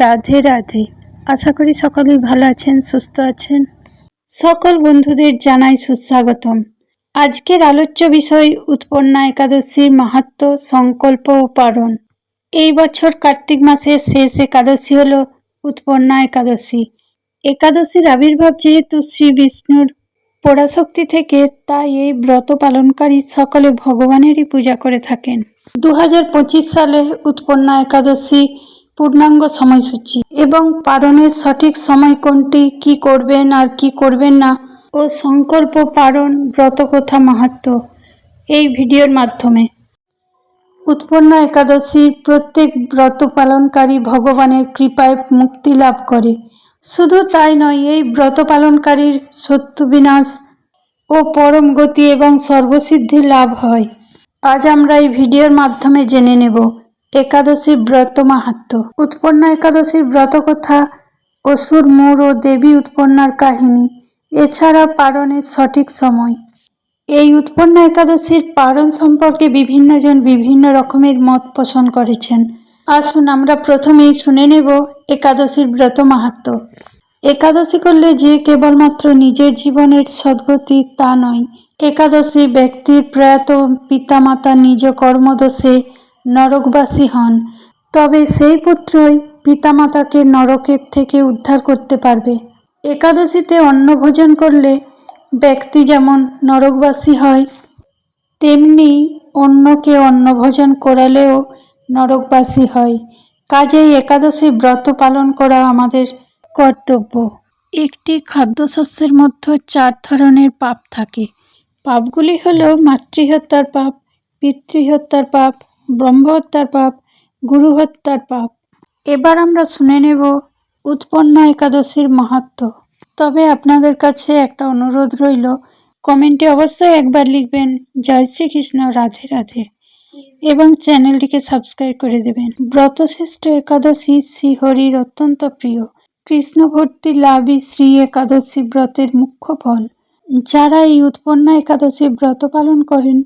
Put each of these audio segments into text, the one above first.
রাধে রাধে। আশা করি সকলেই ভালো আছেন, সুস্থ আছেন। সকল বন্ধুদের জানাই সুস্বাগতম। আজকের আলোচ্য বিষয় উৎপন্না একাদশীর মাহাত্ম, সংকল্প ও পালন এই বছর কার্তিক মাসের শেষ একাদশী হল উৎপন্না একাদশী। একাদশীর আবির্ভাব যেহেতু শ্রী বিষ্ণুর পরাশক্তি থেকে, তাই এই ব্রত পালনকারী সকলে ভগবানেরই পূজা করে থাকেন। দু হাজার পঁচিশ সালে উৎপন্না একাদশী পূর্ণাঙ্গ সময়সূচি এবং পালনের সঠিক সময় কোনটি, কি করবেন আর কি করবেন না, ও সংকল্প পালন ব্রতকথা মাহাত্ম এই ভিডিওর মাধ্যমে। উৎপন্ন একাদশীর প্রত্যেক ব্রত পালনকারী ভগবানের কৃপায় মুক্তি লাভ করে। শুধু তাই নয়, এই ব্রত পালনকারীর শত্রু বিনাশ ও পরম গতি এবং সর্বসিদ্ধি লাভ হয়। আজ আমরা এই ভিডিওর মাধ্যমে জেনে নেব একাদশীর ব্রত মাহাত্ম। উৎপন্না একাদশীর ব্রত কথা অসুর মূর ও দেবী উৎপন্নার কাহিনী, এছাড়া পারণের সঠিক সময়। এই উৎপন্না একাদশীর পারণ সম্পর্কে বিভিন্নজন বিভিন্ন রকমের মত পোষণ করেছেন। আসুন আমরা প্রথমেই শুনে নেব একাদশীর ব্রত মাহাত্ম। একাদশী করলে যে কেবলমাত্র নিজের জীবনের সদ্গতি তা নয়, একাদশী ব্যক্তির প্রয়াত পিতামাতা নিজ কর্মদোষে নরকবাসী হন, তবে সেই পুত্রই পিতামাতাকে নরকের থেকে উদ্ধার করতে পারবে। একাদশীতে অন্ন ভোজন করলে ব্যক্তি যেমন নরকবাসী হয়, তেমনি অন্যকে অন্নভোজন করালেও নরকবাসী হয়। কাজেই একাদশী ব্রত পালন করা আমাদের কর্তব্য। একটি খাদ্যশস্যের মধ্যে চার ধরনের পাপ থাকে। পাপগুলি হল মাতৃহত্যার পাপ, পিতৃহত্যার পাপ ব্রহ্মহত্যার পাপ গুরু হত্যার পাপ। এবার আমরা শুনে নেব উৎপন্ন একাদশীর মাহাত্ম। তবে আপনাদের কাছে একটা অনুরোধ রইল, কমেন্টে অবশ্যই একবার লিখবেন, জয় শ্রীকৃষ্ণ, রাধে রাধে, এবং চ্যানেলটিকে সাবস্ক্রাইব করে দেবেন। ব্রতশ্রেষ্ঠ একাদশী শ্রীহরির অত্যন্ত প্রিয়। কৃষ্ণ ভর্তি লাভই শ্রী একাদশী ব্রতের মুখ্য ফল। যারা এই উৎপন্ন একাদশী ব্রত পালন করেন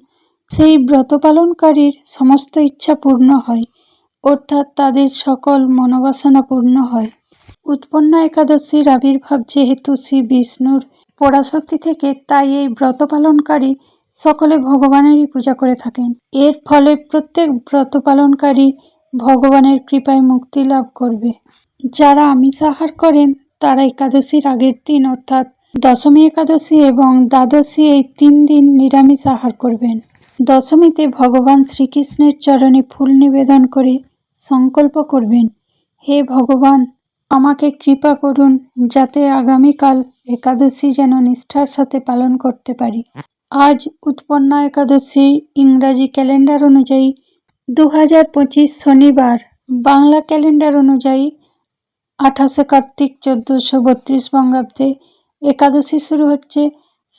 সেই ব্রত পালনকারীর সমস্ত ইচ্ছা পূর্ণ হয়, অর্থাৎ তাদের সকল মনোবাসনা পূর্ণ হয়। উৎপন্ন একাদশীর আবির্ভাব যেহেতু শ্রী বিষ্ণুর পরাশক্তি থেকে, তাই এই ব্রত পালনকারী সকলে ভগবানেরই পূজা করে থাকেন। এর ফলে প্রত্যেক ব্রত পালনকারী ভগবানের কৃপায় মুক্তি লাভ করবে। যারা আমিষ আহার করেন, তারা একাদশীর আগের দিন, অর্থাৎ দশমী একাদশী এবং দ্বাদশী এই তিন দিন নিরামিষ আহার করবেন। দশমীতে ভগবান শ্রীকৃষ্ণের চরণে ফুল নিবেদন করে সংকল্প করবেন, হে ভগবান, আমাকে কৃপা করুন যাতে আগামীকাল একাদশী যেন নিষ্ঠার সাথে পালন করতে পারি। আজ উৎপন্না একাদশী ইংরাজি ক্যালেন্ডার অনুযায়ী দু হাজার পঁচিশ শনিবার, বাংলা ক্যালেন্ডার অনুযায়ী আঠাশে কার্তিক চোদ্দোশো বত্রিশ বঙ্গাব্দে একাদশী শুরু হচ্ছে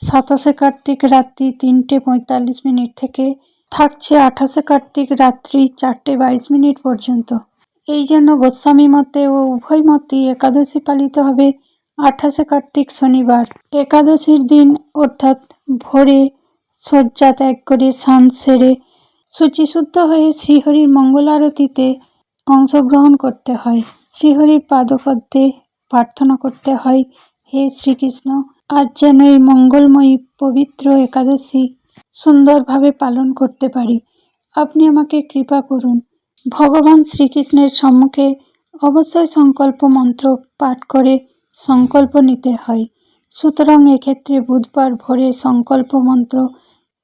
সাতাশে কার্তিক রাত্রি তিনটে পঁয়তাল্লিশ মিনিট থেকে থাকছে আঠাশে কার্তিক রাত্রি চারটে বাইশ মিনিট পর্যন্ত। এই জন্য গোস্বামী মতে ও উভয় মতেই একাদশী পালিত হবে আঠাশে কার্তিক শনিবার। একাদশীর দিন অর্থাৎ ভোরে শয্যা ত্যাগ করে স্নান সেরে শুচিশুদ্ধ হয়ে শ্রীহরির মঙ্গল আরতিতে অংশগ্রহণ করতে হয়। শ্রীহরির পাদপদ্মে প্রার্থনা করতে হয়, হে শ্রীকৃষ্ণ। আজ যেন এই মঙ্গলময়ী, পবিত্র একাদশী সুন্দরভাবে পালন করতে পারি। আপনি আমাকে কৃপা করুন। ভগবান শ্রীকৃষ্ণের সম্মুখে অবশ্যই সংকল্প মন্ত্র পাঠ করে সংকল্প নিতে হয়। সুতরাং এক্ষেত্রে বুধবার ভোরে সংকল্প মন্ত্র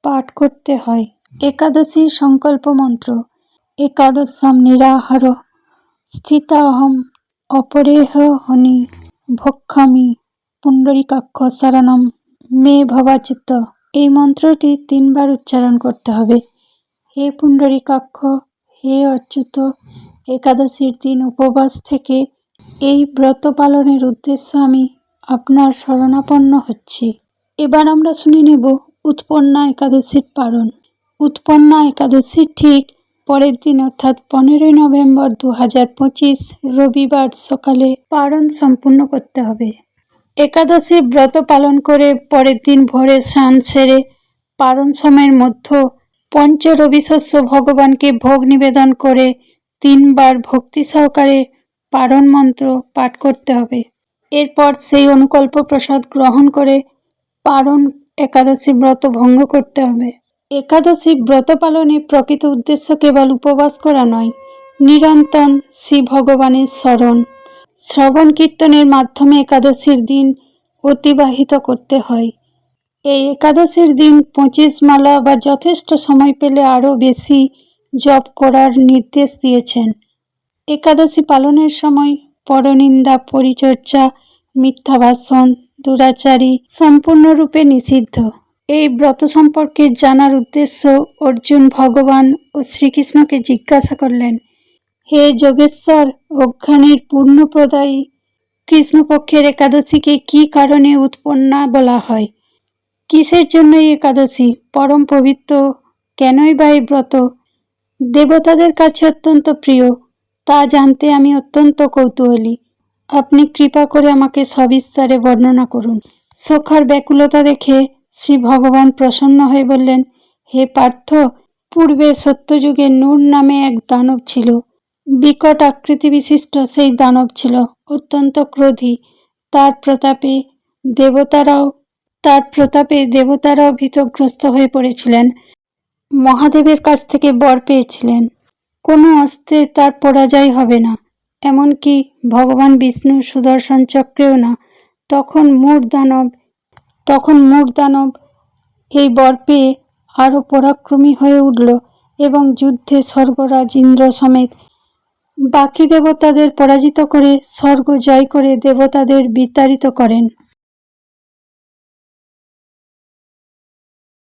পাঠ করতে হয়। একাদশী সংকল্প মন্ত্র। একাদশম নিরাহার, স্থিতাহম অপরেহ হনি ভক্ষামি। পুণ্ডরিকাক্ষ শরণম মে ভবাচিত্ত। এই মন্ত্রটি তিনবার উচ্চারণ করতে হবে। হে পুণ্ডরিকাক্ষ, হে অচ্যুত, একাদশীর দিন উপবাস থেকে এই ব্রত পালনের উদ্দেশ্য আমি আপনার শরণাপন্ন হচ্ছি। এবার আমরা শুনে নেব উৎপন্না একাদশীর পালন। উৎপন্না একাদশী ঠিক পরের দিন, অর্থাৎ পনেরোই নভেম্বর দু হাজার পঁচিশ রবিবার সকালে পালন সম্পূর্ণ করতে হবে। একাদশীর ব্রত পালন করে পরের দিন ভোরে স্নান সেরে পারণ সময়ের মধ্য পঞ্চ রবিশস্য ভগবানকে ভোগ নিবেদন করে তিনবার ভক্তি সহকারে পারণ মন্ত্র পাঠ করতে হবে। এরপর সেই অনুকল্প প্রসাদ গ্রহণ করে পারণ একাদশী ব্রত ভঙ্গ করতে হবে। একাদশী ব্রত পালনে প্রকৃত উদ্দেশ্য কেবল উপবাস করা নয়, নিরন্তর শ্রী ভগবানের স্মরণ শ্রবণ কীর্তনের মাধ্যমে একাদশীর দিন অতিবাহিত করতে হয়। এই একাদশীর দিন পঁচিশ মালা বা যথেষ্ট সময় পেলে আরও বেশি জপ করার নির্দেশ দিয়েছেন। একাদশী পালনের সময় পরনিন্দা, পরিচর্যা মিথ্যা ভাষণ দুরাচারী সম্পূর্ণরূপে নিষিদ্ধ। এই ব্রত সম্পর্কে জানার উদ্দেশ্য অর্জুন, ভগবান ও শ্রীকৃষ্ণকে জিজ্ঞাসা করলেন হে যোগেশ্বর, অজ্ঞানের পূর্ণপ্রদায়ী, কৃষ্ণপক্ষের একাদশীকে কি কারণে উৎপন্না বলা হয়? কিসের জন্য এই একাদশী? পরম পবিত্র, কেনই বা এই ব্রত? দেবতাদের কাছে অত্যন্ত প্রিয়, তা জানতে আমি অত্যন্ত কৌতূহলী। আপনি কৃপা করে আমাকে সবিস্তারে বর্ণনা করুন। সখার ব্যাকুলতা দেখে শ্রী ভগবান প্রসন্ন হয়ে বললেন, হে পার্থ, পূর্বে সত্যযুগে নূর নামে এক দানব ছিল। বিকট আকৃতি বিশিষ্ট সেই দানব ছিল, অত্যন্ত ক্রোধী। তার প্রতাপে দেবতারাও, তার প্রতাপে দেবতারাও ভীতগ্রস্ত হয়ে পড়েছিলেন। মহাদেবের কাছ থেকে বর পেয়েছিলেন। কোনো অস্ত্রে তার পরাজয় হবে না, এমনকি ভগবান বিষ্ণু সুদর্শন চক্রেও না। তখন মূর দানব, তখন মূর দানব এই বর পেয়ে আরও পরাক্রমী হয়ে উঠল এবং যুদ্ধে স্বর্গরাজ ইন্দ্র সমেত বাকি দেবতাদের পরাজিত করে স্বর্গ জয় করে দেবতাদের বিতাড়িত করেন।